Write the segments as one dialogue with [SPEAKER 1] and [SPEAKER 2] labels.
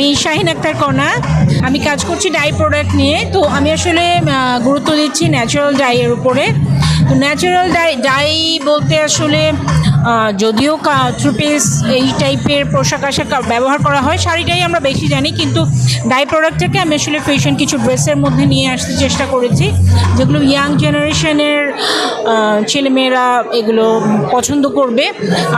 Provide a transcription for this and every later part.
[SPEAKER 1] আমি শাহিন আক্তার কণা আমি কাজ করছি ডাই প্রোডাক্ট নিয়ে। তো আমি আসলে গুরুত্ব দিচ্ছি ন্যাচারাল ডাইয়ের উপরে। তো ন্যাচারাল ডাই ডাই বলতে আসলে যদিও থ্রু পিস এই টাইপের পোশাক আশাক ব্যবহার করা হয়, শাড়িটাই আমরা বেশি জানি, কিন্তু ডাই প্রোডাক্টটাকে আমি আসলে ফ্যাশন কিছু ড্রেসের মধ্যে নিয়ে আসতে চেষ্টা করেছি, যেগুলো ইয়াং জেনারেশনের ছেলেমেয়েরা এগুলো পছন্দ করবে।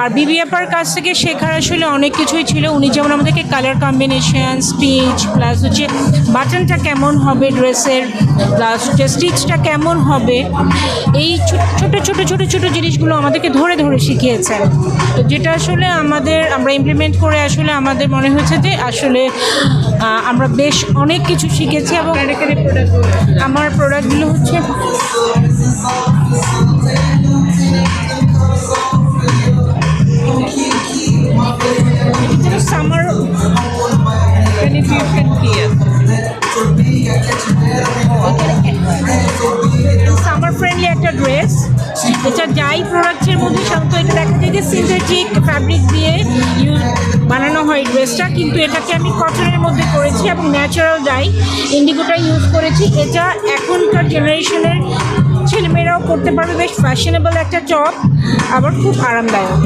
[SPEAKER 1] আর বিবি কাছ থেকে শেখার আসলে অনেক কিছুই ছিল, উনি যেমন আমাদেরকে কালার কম্বিনেশন স্টিচ প্লাস হচ্ছে বাটনটা কেমন হবে ড্রেসের প্লাস হচ্ছে স্টিচটা কেমন হবে, এই ছোট ছোট ছোট ছোট জিনিসগুলো আমাদেরকে ধরে ধরে শিখিয়েছেন তো যেটা আসলে আমাদের আমরা ইমপ্লিমেন্ট করে আসলে আমাদের মনে হয়েছে যে আসলে আমরা বেশ অনেক কিছু শিখেছি এবং আমার প্রোডাক্টগুলো হচ্ছে ড্রেস এটা যাই প্রোডাক্টের মধ্যে সাধারণত এটা দেখা যায় যে সিনথেটিক ফ্যাব্রিক দিয়ে ইউজ বানানো হয় ড্রেসটা কিন্তু এটাকে আমি কটনের মধ্যে করেছি এবং ন্যাচারাল ডাই ইন্ডিগোটা ইউজ করেছি। এটা এখনকার জেনারেশনের ছেলেমেয়েরাও করতে পারবে বেশ ফ্যাশনেবল একটা টপ আবার খুব আরামদায়ক।